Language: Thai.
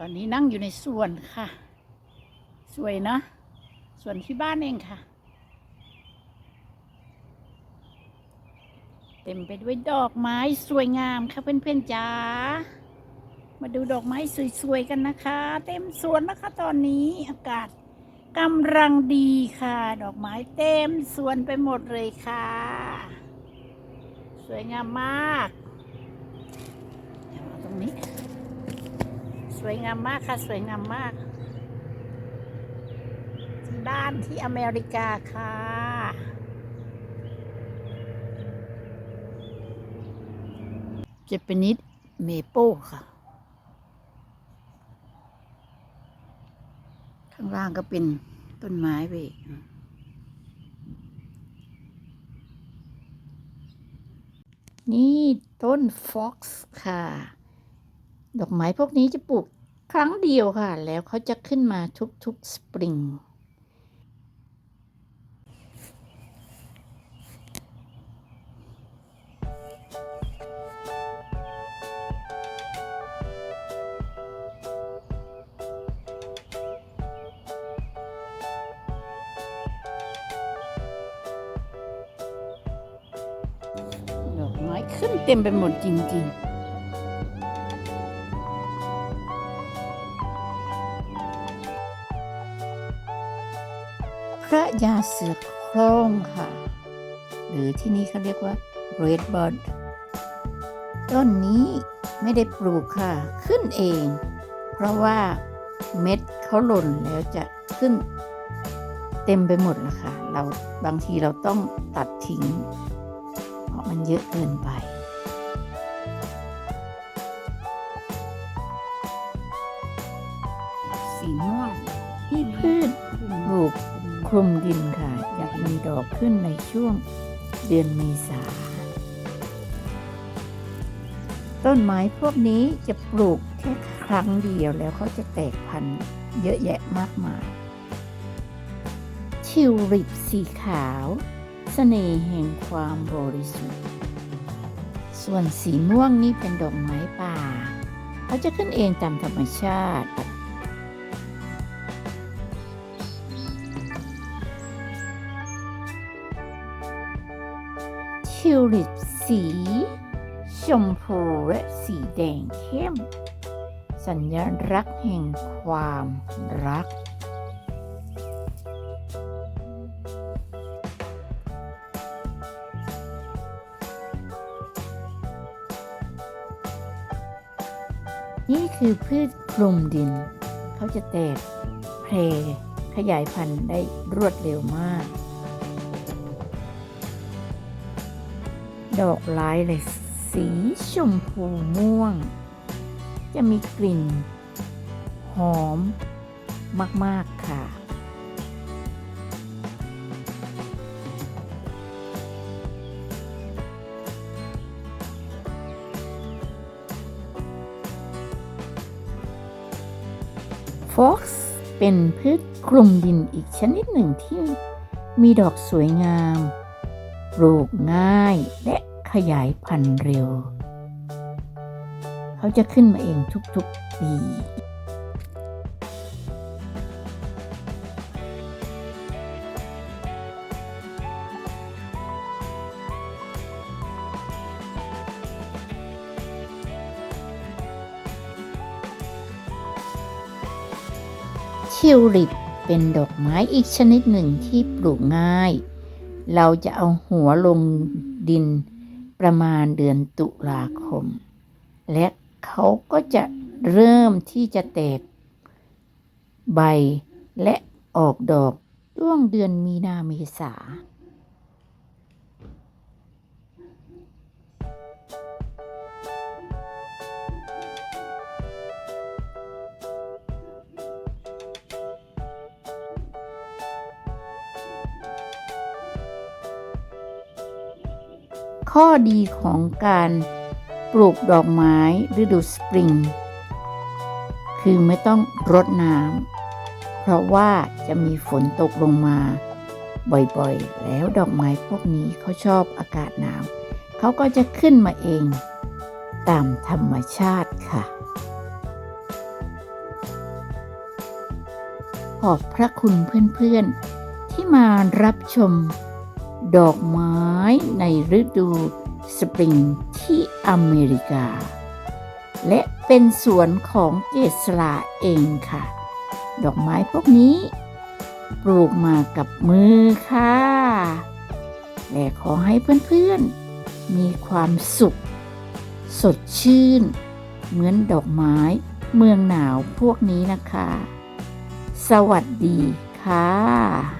ตอนนี้นั่งอยู่ในสวนค่ะ สวยเนอะสวนที่บ้านเองค่ะ เต็มไปด้วยดอกไม้สวยงามค่ะเพื่อนๆจ้ามาดูดอกไม้สวยๆกันนะคะ เต็มสวนนะคะตอนนี้อากาศกำลังดีค่ะ ดอกไม้เต็มสวนไปหมดเลยค่ะ สวยงามมากตรงนี้ สวยงามมากค่ะ สวยงามมากที่บ้านที่อเมริกาค่ะเจแปนิดเมโป้ค่ะ ข้างล่างก็เป็นต้นไม้ไปนี่ต้นฟ็อกซ์ค่ะ ดอกไม้พวกนี้จะปลูกครั้งเดียวค่ะ แล้วเขาจะขึ้นมาทุกๆสปริง ดอกไม้ขึ้นเต็มไปหมดจริง ๆ พระยาเสือโคร่งค่ะ หรือที่นี่เขาเรียกว่า red bud ต้นนี้ไม่ได้ปลูกค่ะ ขึ้นเอง เพราะว่าเม็ดเขาหล่นแล้วจะขึ้นเต็มไปหมดแล้วค่ะ เราบางทีเราต้องตัดทิ้ง เพราะมันเยอะเกินไป คลุมดินค่ะจะมีดอกขึ้นในช่วงเดือนเมษา ต้นไม้พวกนี้จะปลูกแค่ครั้งเดียวแล้วเขาจะแตกพันธุ์เยอะแยะมากมายทิวลิปสีขาวเสน่ห์แห่งความบริสุทธิ์ ส่วนสีม่วงนี่เป็นดอกไม้ป่า เขาจะขึ้นเองตามธรรมชาติ ทิวลิปสี ชมพูและสีแดงเข้ม สัญลักษณ์แห่งความรัก นี่คือพืชคลุมดิน เขาจะแตกแพร่ขยายพันธุ์ได้รวดเร็วมาก ดอกลายเลยสีชมพูม่วง จะมีกลิ่น หอมมาก ๆ ค่ะ ฟ็อกซ์เป็นพืชคลุมดินอีกชนิดหนึ่งที่มีดอกสวยงาม ปลูกง่ายและ ขยายพันธุ์เร็ว เขาจะขึ้นมาเองทุกๆปีทิวลิปเป็นดอกไม้อีกชนิดหนึ่งที่ปลูกง่าย เราจะเอาหัวลงดิน ประมาณเดือนตุลาคม และเขาก็จะเริ่มที่จะแตกใบและออกดอกช่วงเดือนมีนาเมษา ข้อดีของการปลูกดอกไม้ฤดูสปริง คือไม่ต้องรดน้ำเพราะว่าจะมีฝนตกลงมาบ่อยๆ แล้วดอกไม้พวกนี้เขาชอบอากาศหนาวเขาก็จะขึ้นมาเองตามธรรมชาติค่ะ ขอบพระคุณเพื่อนๆ ที่มารับชม ดอกไม้ในฤดูสปริงที่อเมริกา และเป็นสวนของเกษราเองค่ะ ดอกไม้พวกนี้ ปลูกมากับมือค่ะ และขอให้เพื่อนๆ มีความสุข สดชื่น เหมือนดอกไม้เมืองหนาวพวกนี้นะคะ สวัสดีค่ะ